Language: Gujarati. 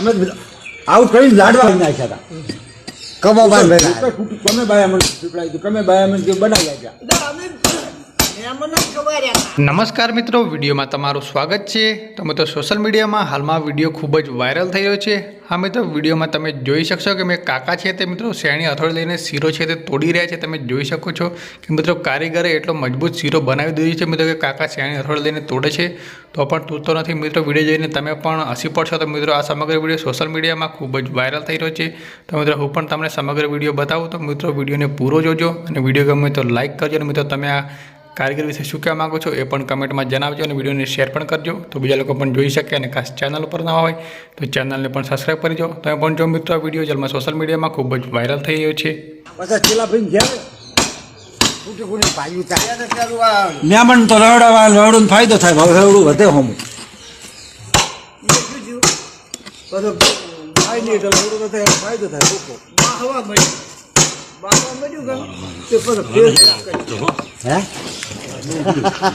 અમે આઉટ કરીને લાડવા નાખ્યા હતા. કમો ભેગા તમે બાયા મને પીપળાઈ દીધું તમે બાયા મને બનાવી ગયા નમસ્કાર મિત્રો, વિડીયોમાં તમારું સ્વાગત છે. તમે તો સોશિયલ મીડિયામાં હાલમાં વીડિયો ખૂબ જ વાયરલ થઈ રહ્યો છે. હા મિત્રો, વિડીયોમાં તમે જોઈ શકશો કે મેં કાકા છે તે મિત્રો શ્રેણી અથડ લઈને શીરો છે તે તોડી રહ્યા છે. તમે જોઈ શકો છો કે મિત્રો કારીગરે એટલો મજબૂત શીરો બનાવી દીધો છે મિત્રો કે કાકા શ્રેણી હથોડી લઈને તોડે છે. તો પણ તૂટતો નથી મિત્રો, વીડિયો જોઈને તમે પણ હસી પડશો. તો મિત્રો, આ સમગ્ર વીડિયો સોશિયલ મીડિયામાં ખૂબ જ વાયરલ થઈ રહ્યો છે. તો મિત્રો, હું પણ તમને સમગ્ર વીડિયો બતાવું. તો મિત્રો, વિડીયોને પૂરો જોજો અને વીડિયો ગમે તો લાઇક કરજો અને મિત્રો, તમે આ કારીગર વિશે શું કહેવા માગો છો એ પણ કમેન્ટમાં જણાવજો અને વિડીયોને શેર પણ કરજો. તો બીજા લોકો પણ જોઈ શકે અને ખાસ ચેનલ ઉપર ના હોય તો ચેનલને પણ સબસ્ક્રાઈબ કરજો તમે પણ જો મિત્રો આ વીડિયો જેમાં સોશિયલ મીડિયામાં ખૂબ જ વાયરલ થઈ રહ્યો છે. તો રવડાવા રવડું ફાયદો થાય હવે રવડું વધે હોમ. ફાયદો થાય હે? thank